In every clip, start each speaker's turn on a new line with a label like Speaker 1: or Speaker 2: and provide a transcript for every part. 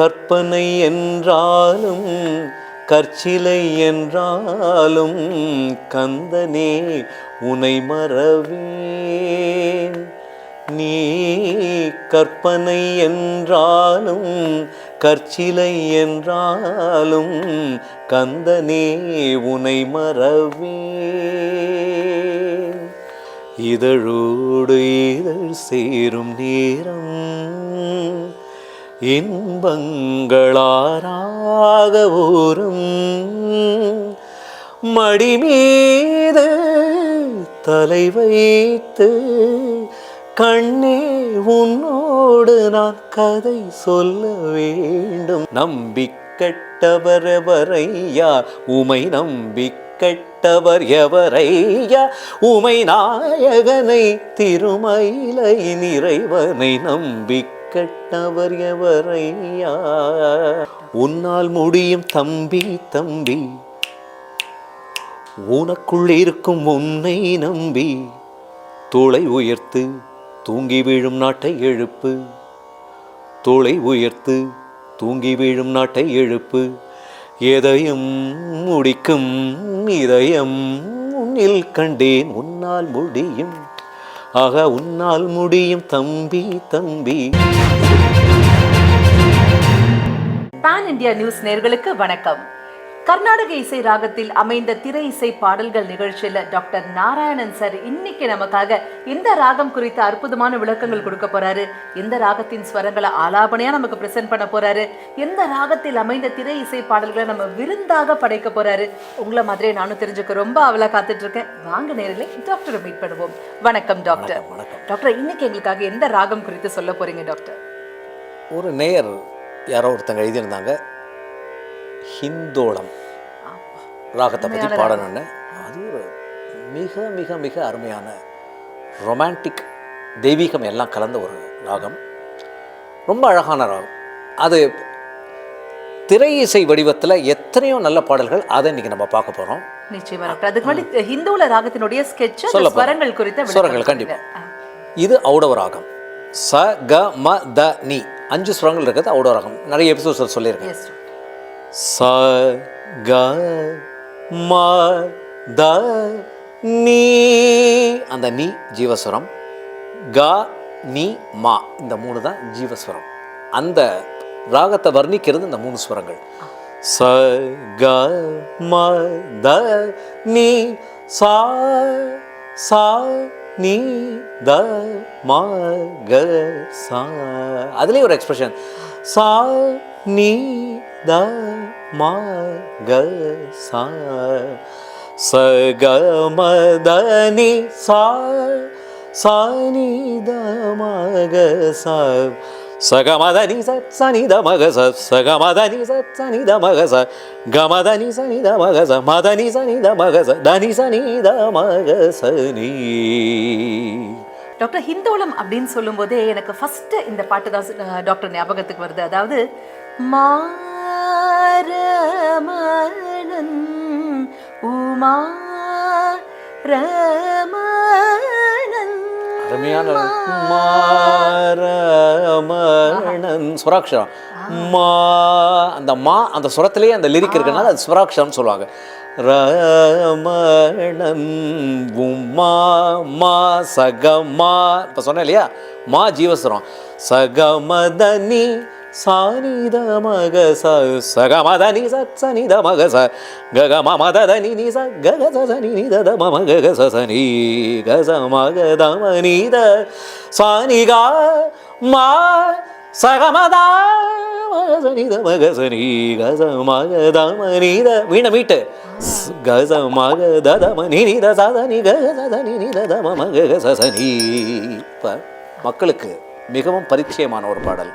Speaker 1: கற்பனை என்றாலும் கற்சிலை என்றாலும் கந்தனே உனை மறவேன். நீ கற்பனை என்றாலும் கற்சிலை என்றாலும் கந்தனே உனை மறவேன். இதழோடு இதழ் சேரும் நேரம் இன்பங்களாராக ஊறும் மடிமீது தலை வைத்து கண்ணே உன்னோடு நான் கதை சொல்ல வேண்டும். நம்பிக்கட்டவர் எவரையா? உமை நம்பிக்கட்டவர் எவரையா? உமை நாயகனை திருமயிலை நிறைவனை நம்பி கெட்டவர் எவரையா உன்னால் முடியும் தம்பி தம்பி. உனக்குள் இருக்கும் உன்னை நம்பி. தோளை உயர்த்து தூங்கி வீழும் நாட்டை எழுப்பு. தோளை உயர்த்து தூங்கி வீழும் நாட்டை எழுப்பு. எதையும் முடிக்கும் இதயம் உன்னில் கண்டேன் உன்னால் முடியும் ஆக உன்னால் முடியும் தம்பி தம்பி.
Speaker 2: பான் இந்தியா நியூஸ் நேர்களுக்கு வணக்கம். கர்நாடக இசை ராகத்தில் அமைந்த திரை இசை பாடல்கள் நிகழ்ச்சியில டாக்டர் நாராயணன் சார் இன்னைக்கு நமக்காக இந்த ராகம் குறித்த அற்புதமான விளக்கங்கள் கொடுக்க போறாரு. இந்த ராகத்தின் ஸ்வரங்களை ஆலாபனையா நமக்கு பிரசன்ட் பண்ண போறாரு. எந்த ராகத்தில் அமைந்த திரை இசை பாடல்களை நம்ம விருந்தாக படைக்க போறாரு. உங்களை மாதிரியே நானும் தெரிஞ்சுக்க ரொம்ப அவலா காத்துட்டு இருக்கேன் வாங்க நேரில் டாக்டரை மீட் பண்ணுவோம். வணக்கம் டாக்டர் டாக்டர் இன்னைக்கு எங்களுக்காக எந்த ராகம் குறித்து சொல்ல போறீங்க டாக்டர்
Speaker 1: ஒரு நேயர் யாரோ ஒருத்தங்க எழுதியிருந்தாங்க. ஹிந்தோளம். ராகத்தை பற்றி பாடணும்னு அது ஒரு மிக மிக மிக அருமையான ரொமான்டிக் தெய்வீகம் எல்லாம் கலந்த ஒரு ராகம். ரொம்ப அழகான ராகம். அது திரை இசை வடிவத்தில் எத்தனையோ நல்ல பாடல்கள் அதை இன்னைக்கு நம்ம பார்க்க போகிறோம்
Speaker 2: நிச்சயமா டாக்டர் அதுக்கு முன்னாடி ஹிந்துல ராகத்தினுடைய ஸ்கெட்ச்
Speaker 1: சொல்ல.
Speaker 2: ஸ்வரங்கள் குறித்த
Speaker 1: ஸ்வரங்கள்
Speaker 2: கொடுங்க.
Speaker 1: கண்டிப்பா. இது ஔடவ ராகம். ச க ம த நி. அஞ்சு ஸ்வரங்கள் இருக்கிறது ஔடவ ராகம். நிறைய எபிசோட்ஸ் சொல்லியிருக்கேன். ச க ம த நீ அந்த நீ ஜீவஸ்வரம். க நீ மா. இந்த மூணு தான் ஜீவஸ்வரம். அந்த ராகத்தை வர்ணிக்கிறது இந்த மூணு ஸ்வரங்கள். ச க ம த நீ சா சா நீ த மா க சா. அதுலேயே ஒரு எக்ஸ்பிரஷன் சா நீ த மா க சா ச க ம த நீ சா சா நீ த க சா ச க ம த நீ ச ச நீ த ம ச த நீ ச கமதனி சனி த மக க ச மதனி சனி த நீ ச தனி சனி த நீ சனி
Speaker 2: டாக்டர் ஹிந்தோளம் அப்படின்னு சொல்லும்போதே எனக்கு ஃபஸ்ட்டு இந்த பாட்டு தான் டாக்டர் ஞாபகத்துக்கு வருது. அதாவது மா மாரமணன் உமா ரமணன்
Speaker 1: அருமையான மாரமணன் சுராட்சரம் மா அந்த மா அந்த சுரத்திலேயே அந்த லிரிக் இருக்கனால அது சுராட்சரம் சொல்லுவாங்க. ரமணன் உமா மா சகமா இப்போ சொன்னேன் இல்லையா? மா ஜீவஸ்வரம் சகமதனி சானித மக ச சகமதனி சத் சனித மக ச கக மம தனி நீ ச கக ச சனி நீ தத மம கக சனி க மக தம நீ த மா சகமதா மக சனி த மக தம நீ வீண மீட்டு ஸ் க ச மக த தம நீ நீ த ச த நீ மம க க இப்போ மக்களுக்கு மிகவும் பரிச்சயமான ஒரு பாடல்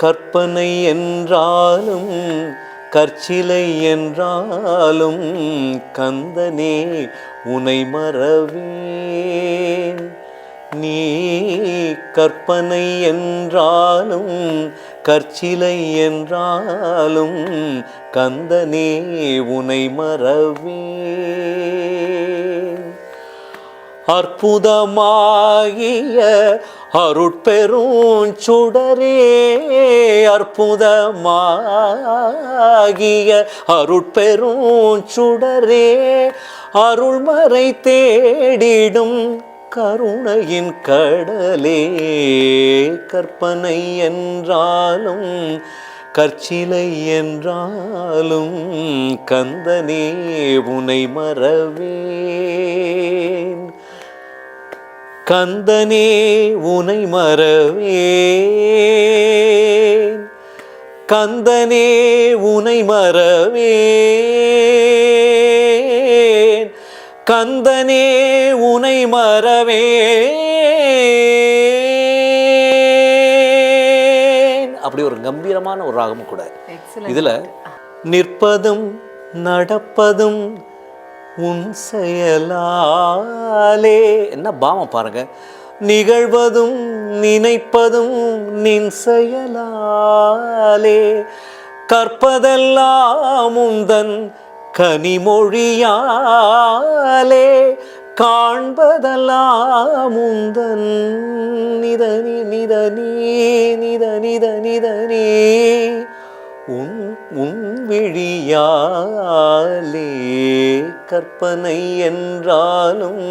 Speaker 1: கற்பனை என்றாலும் கற்சிலை என்றாலும் கந்தனே உனை மறவேன். நீ கற்பனை என்றாலும் கற்சிலை என்றாலும் கந்தனே உனை மறவேன். அற்புதமாகிய அருட்பெரும் சுடரே அற்புதமாகிய அருட்பெரும் சுடரே அருள்மறை தேடிடும் கருணையின் கடலே கற்பனை என்றாலும் கற்சிலை என்றாலும் கந்தனே உனை மறவே கந்தனே உனை மறவேன். கந்தனே உனை மறவேன். கந்தனே உனை மறவேன். அப்படி ஒரு கம்பீரமான ஒரு ராகமும் கூட. இதுல நிற்பதும் நடப்பதும் உன் செயலாலே. என்ன பாவம் பாருங்க. நிகழ்வதும் நினைப்பதும் நின் செயலாலே. கற்பதெல்லாம் உந்தன் கனிமொழியாலே. காண்பதெல்லாம் உந்தன் நிதனி நிதனி நித நித நிதனி. உன் உன் விழியாலே கற்பனை என்றாலும்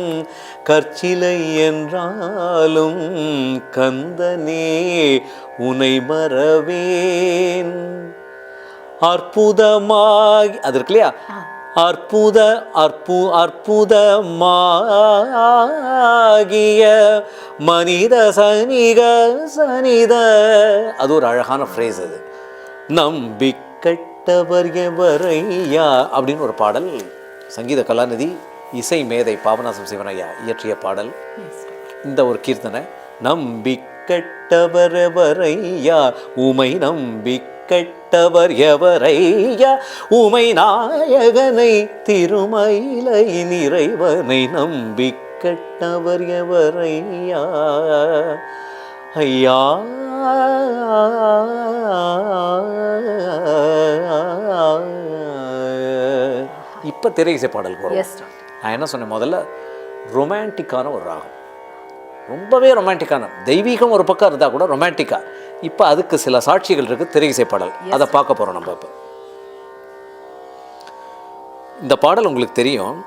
Speaker 1: கற்சிலை என்றாலும் கந்தனே உனை மறவேன். அற்புதமாய் அது இருக்கு இல்லையா அற்புத அற்பு அற்புதமாகிய மனித சனிக சனித. அது ஒரு அழகான ஃப்ரேஸ் அது. நம்பிக்கட்டவர் எவரையா அப்படின்னு ஒரு பாடல் சங்கீத கலாநிதி இசை மேதை பாபநாசம் சிவனையா இயற்றிய பாடல். இந்த ஒரு கீர்த்தனை நம்பிக்கட்டவர் எவரையா உமை நம்பிக்கட்டவர் எவரையா உமை நாயகனை திருமயிலை நிறைவனை நம்பிக்கட்டவர் எவரையா ஐயா இப்போ திரை இசை பாடலுக்கு வரும். நான் என்ன சொன்னேன்? முதல்ல ரொமான்டிக்கான ஒரு ராகம். ரொம்பவே ரொமான்டிக்கான தெய்வீகம் ஒரு பக்கம் இருந்தால் கூட ரொமான்டிக்கா இப்போ அதுக்கு சில சாட்சிகள் இருக்குது திரை இசை பாடல். அதை பார்க்க போகிறோம் நம்ம இப்போ. இந்த பாடல் உங்களுக்கு தெரியும்.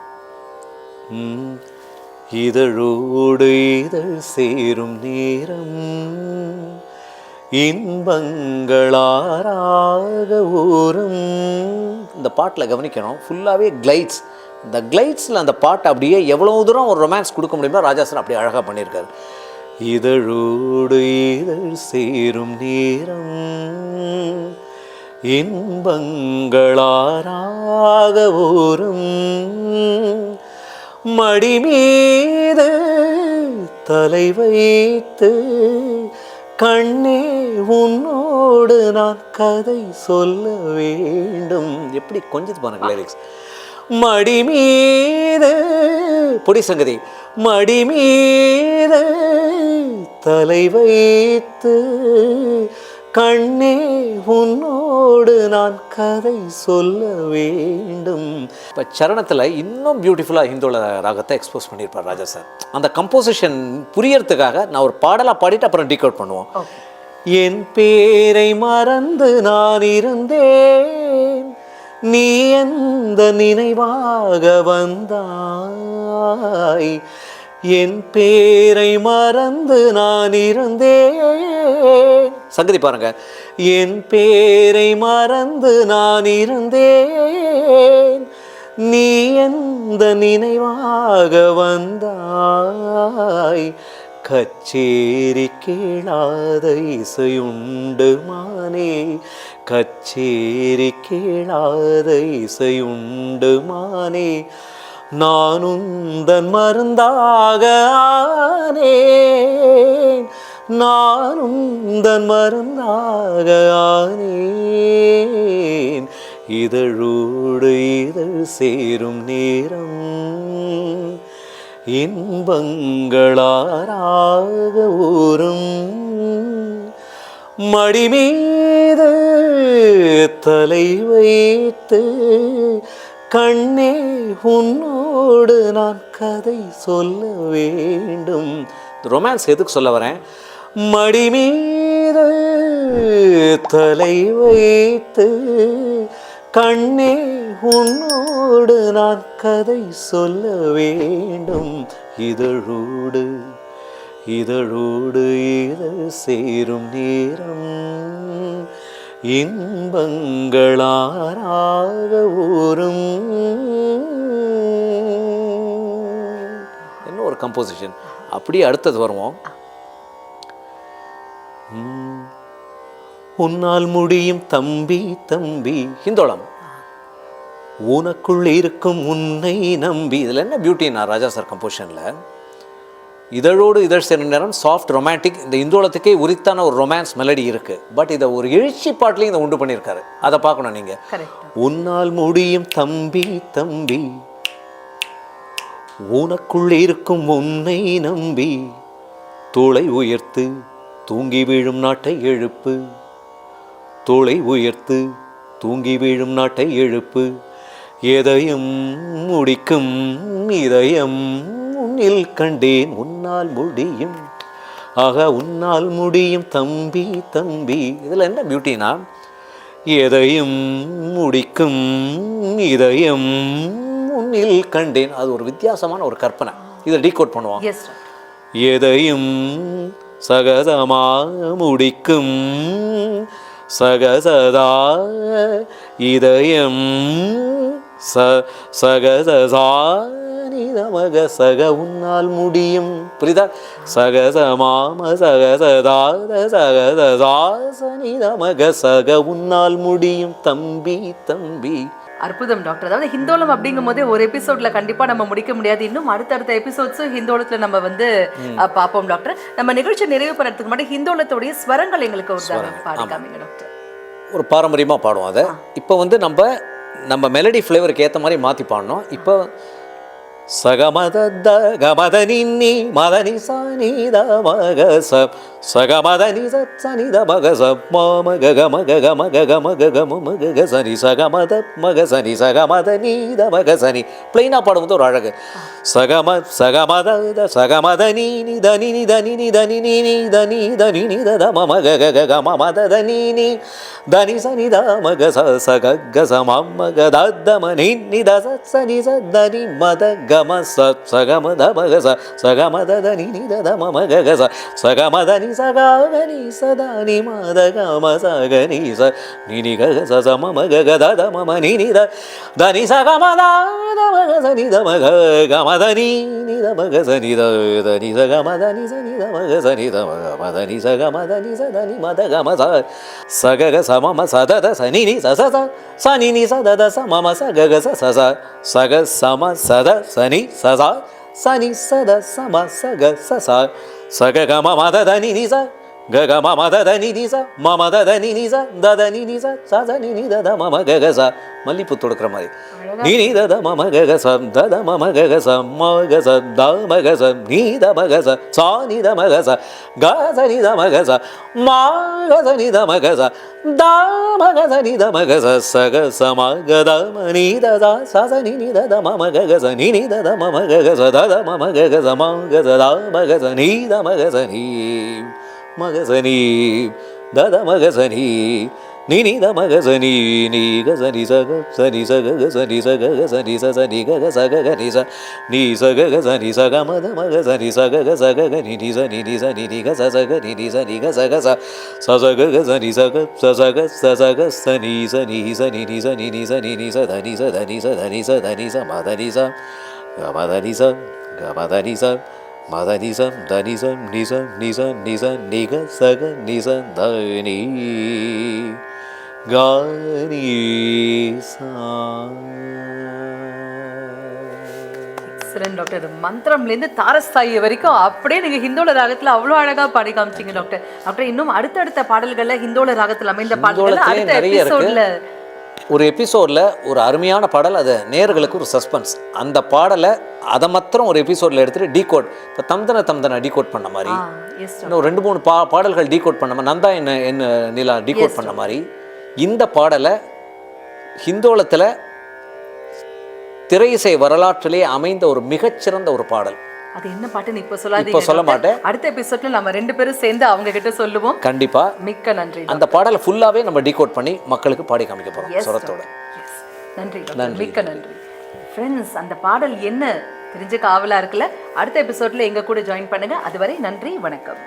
Speaker 1: இதழோடு இதழ் சேரும் நேரம். இன்பங்களாராக ஊரும் இந்த பாட்டில் கவனிக்கணும் ஃபுல்லாகவே கிளைட்ஸ் இந்த கிளைட்ஸில் அந்த பாட்டை அப்படியே எவ்வளோ தூரம் ஒரு ரொமான்ஸ் கொடுக்க முடியுமோ ராஜாசன் அப்படி அழகாக பண்ணியிருக்காரு. இதழோடு இதழ் சேரும் நேரம் இன்பங்களாராக ஊரும் மடி மீது தலை வைத்து கண்ணே உன்னோடு நான் கதை சொல்ல வேண்டும். எப்படி கொஞ்சது பாருங்க லிரிக்ஸ் மடி மீது பொடி சங்கதி. மடி மீது தலை வைத்து கண்ணே உன்னோடு நான் கதை சொல்ல வேண்டும். இப்போ சரணத்தில் இன்னும் பியூட்டிஃபுல்லாக ஹிந்தோல ராகத்தை எக்ஸ்போஸ் பண்ணியிருப்பார் ராஜா சார். அந்த கம்போசிஷன் புரியறதுக்காக நான் ஒரு பாடலாக பாடிட்டு அப்புறம் டீகோட் பண்ணுவோம். என் பேரை மறந்து நான் இருந்தேன். நீ எந்த நினைவாக வந்தாய்? என் பேரை மறந்து நான் இருந்தேன். சங்கதி பாருங்க. என் பேரை மறந்து நான் இருந்தேன். நீ எந்த நினைவாக வந்தாய்? கச்சேரி கேளாத இசையுண்டு மானே. கச்சேரி கேளாத இசையுண்டு மானே. நானுந்தன் மருந்தாக ஆனேன். நான் மருந்தாக ஆனேன். இதழோடு இதழ் சேரும் நேரம் இன்பங்களாராக ஊறும். மடிமீது தலை வைத்து கண்ணே உன்னோடு நான் கதை சொல்ல வேண்டும். ரொமான்ஸ் எதுக்கு சொல்ல வரேன்? மடி மீது தலை வைத்து கண்ணே உன்னோடு நான் கதை சொல்ல வேண்டும். இதழோடு இதழோடு இதழ் சேரும் நேரம். இன்பங்களாராக ஊரும் என்ன ஒரு கம்போசிஷன் அப்படியே அடுத்தது வருவோம். உம், உன்னால் முடியும் தம்பி தம்பி. ஹிந்தோளம். உனக்குள் இருக்கும் உன்னை நம்பி. இதில் என்ன பியூட்டி நான் ராஜா சார் கம்போசிஷனில் இதழோடு இதழ் சேரும் நேரம் சாஃப்ட் ரொமான்டிக் இந்த இந்தோளத்துக்கே உரித்தான ஒரு ரொமான்ஸ் மெலடி இருக்கு. பட் இதை ஒரு எழுச்சி பாட்டிலையும் இதை உண்டு பண்ணியிருக்காரு. அதை பார்க்கணும் நீங்கள் உன்னால் முடியும் தம்பி தம்பி. உனக்குள் இருக்கும் உன்னை நம்பி. தோளை உயர்த்து தூங்கி வீழும் நாட்டை எழுப்பு. தோளை உயர்த்து தூங்கி வீழும் நாட்டை எழுப்பு. எதையும் முடிக்கும் இதயம் உன்னில் கண்டேன் உன்னால் முடியும். ஆக உன்னால் முடியும். தம்பி தம்பி. இதில் என்ன பியூட்டினா எதையும் முடிக்கும் இதயம் உன்னில் கண்டேன். அது ஒரு வித்தியாசமான ஒரு கற்பனை. இதை டீகோட்
Speaker 2: டாக்டர்
Speaker 1: எதையும் சகதமா முடிக்கும். சகசதா இதயம் ச சகசதா நிதமக சக உன்னால் முடியும். புரியுதா? சகசமாம சகசதாத சகசதா சனிதமக சக உன்னால் முடியும். தம்பி தம்பி.
Speaker 2: அற்புதம் டாக்டர். அதாவது ஹிந்தோளம் அப்படிங்கும் போதே ஒரு எபிசோட்ல கண்டிப்பா நம்ம முடிக்க முடியாது. இன்னும் அடுத்தடுத்த எபிசோட்ஸும் ஹிந்தோளத்துல நம்ம வந்து பார்ப்போம் டாக்டர். நம்ம நிகழ்ச்சி நிறைவு பண்ணுறதுக்கு முன்னாடி ஹிந்தோளத்துடைய ஸ்வரங்கள் எங்களுக்கு ஒரு பாடி காமிங்க டாக்டர்.
Speaker 1: ஒரு பாரம்பரியமாக பாடுவோம் அதை. இப்போ வந்து நம்ம நம்ம மெலடி ஃப்ளேவருக்கு ஏற்ற மாதிரி மாற்றி பாடணும். இப்போ சகமத த கமத நின்னி மதனி சனித மக ச சகமத நி ச சனித மக ச ம க க ம க க ம க க ம க க ம ம க க சனி சகமத மக சனி சகமத நீத மக சனி பிளைனாக பாடும்போது ஒரு அழகு. சகம சகமத த சகமத நீ நி த நி நி த நி நி த நி நி நி த நி த நி நி த த ம ம க க க க ம ம த த நீ நீ த நி ச நி த ம க ச ச க க ச ம ம க த த ம நி நி த ச ச நி ச த நி ம த க ம ச ச க ம த ம க ச ச க ம த த நி நி த த ம ம க க ச ச க ம த நி ச க க நி ச த நி ம த க ம ச க நி ச நி நி க க ச ச ம ம க க த த ம ம நி நி த த நி ச க ம த த ம க ச நி த ம க க ம த நி நி த ம க ச நி த த நி ச க ம த நி ச நி த ம க ச நி த ம க ம நி ச த த நி நி ச ச ச நி நி த த ம ம க க ச மல்லிப்பூ தொடுக்கிற மாதிரி நீ நீ த த ம ம க க ச த த ம ம க க ச ம க ச த ம க ச நீ த ம க ச நீ த ம க ச க ச நீ த ம க ச மா க ச நீ த ம க ச த ம க ச நீ த ம க ச ச க ச ம க த ம நீ த த ச ச நீ நீ த த ம ம க க ச நீ நீ த த ம ம க க ச த த ம ம க க ச ம க ச த ம க ச நீ த ம க ச நீ ம க ச நீ த த ம க ச நீ நீ நீ த ம க ச நீ நீ க ச நீ ச க ச நீ ச க க ச நீ ச க க ச நீ ச ச நீ க க ச க க நீ ச நீ ச க க ச நீ ச க ம த ம க ச நீ ச க க ச க க நீ நீ ச நீ நீ ச நீ நீ க ச ச க நீ நீ ச நீ க ச க ச ச ச க க ச நீ ச க ச ச க ச ச க ச நீ ச நீ ச நீ நீ ச நீ நீ ச நீ நீ ச த நீ ச த நீ ச த நீ ச த நீ ச ம த நீ ச க ம த நீ ச க ம த நீ ச ம த நீ ச த நீ ச நீ ச நீ ச நீ ச நீ க ச க நீ ச த நீ க நீ சா
Speaker 2: எக்ஸலன்ட் டாக்டர் மந்திரம்லேருந்து தாரஸ்தாயி வரைக்கும் அப்படியே நீங்க ஹிந்தோல ராகத்துல அவ்வளோ அழகா பாடி காமிச்சீங்க டாக்டர் டாக்டர் இன்னும் அடுத்தடுத்த பாடல்கள்ல ஹிந்தோல ராகத்துல அமைந்த பாடல்கள் அடுத்த. எபிசோட்ல
Speaker 1: ஒரு எபிசோடில் ஒரு அருமையான பாடல் அது நேர்களுக்கு ஒரு சஸ்பென்ஸ் அந்த பாடலை அதை மாத்திரம் ஒரு எபிசோடில் எடுத்துகிட்டு டீகோட் இப்போ தம்தன தம்தன டீகோட் பண்ண மாதிரி. இன்னும் ரெண்டு மூணு பா பாடல்கள் டீகோட் பண்ண மாதிரி நந்தா என்ன என்ன நிலா டீகோட் பண்ண மாதிரி. இந்த பாடலை ஹிந்தோளத்தில் திரையிசை வரலாற்றிலே அமைந்த ஒரு மிகச்சிறந்த ஒரு பாடல்.
Speaker 2: அது என்ன பாட்டுன்னு இப்ப சொல்லாதீங்க
Speaker 1: இப்போ சொல்ல. மாட்டேன்.
Speaker 2: அடுத்த எபிசோட்ல நம்ம ரெண்டு பேரும் சேர்ந்து அவங்க கிட்ட சொல்லுவோம்.
Speaker 1: கண்டிப்பா.
Speaker 2: மிக்க நன்றி
Speaker 1: அந்த பாடலை ஃபுல்லாவே நம்ம டீகோட் பண்ணி மக்களுக்கு பாடி காமிக்க போறோம் சுரத்தோட.
Speaker 2: நன்றி மிக்க நன்றி. ஃப்ரெண்ட்ஸ் அந்த பாடல் என்ன? தெரிஞ்சுக்க ஆவலா இருக்குல்ல? அடுத்த எபிசோட்ல எங்க கூட ஜாயின் பண்ணுங்க. அதுவரை நன்றி வணக்கம்.